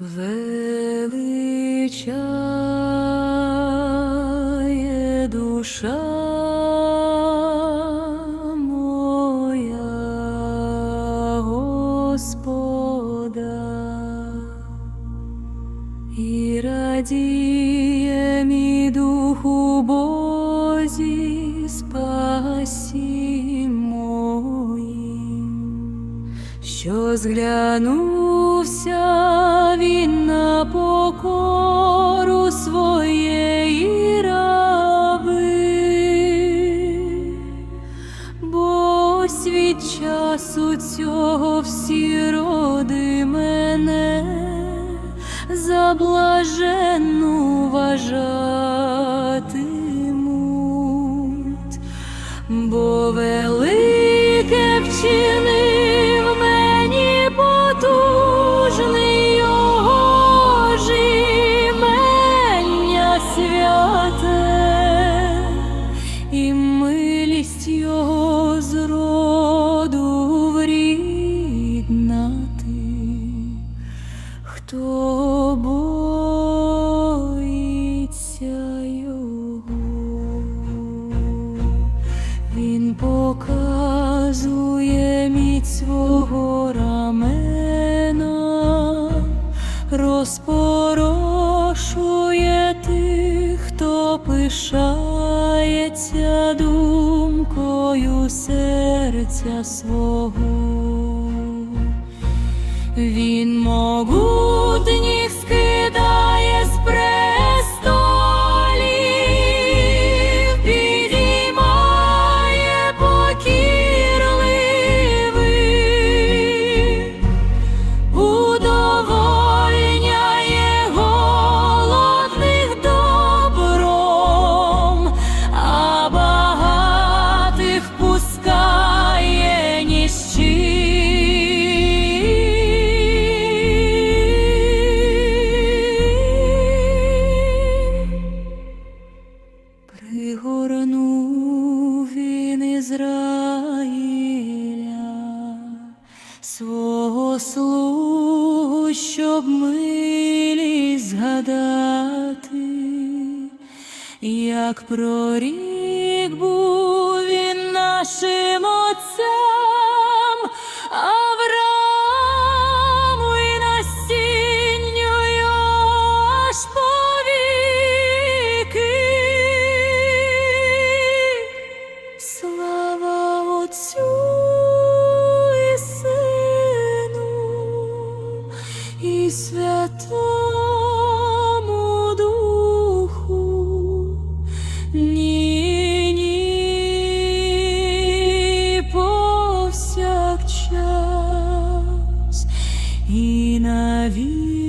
величає душа моя Господа і радіє мій дух що зглянувся він на покору своєї раби, бо світ часу цього всі роди мене за блаженну вважатимуть, бо велике вчинив і милість його з роду вріднати. Хто боїться його, він показує міць свого рамена, розпорошує тих, хто пишається думкою серця свого. Він могутніх Пригорнув він Ізраїля свого слугу, щоб милість згадати, як прорік був він нашим отцем, Отцю і Сину, і Святому Духу, ні, ні, повсякчас і навіть.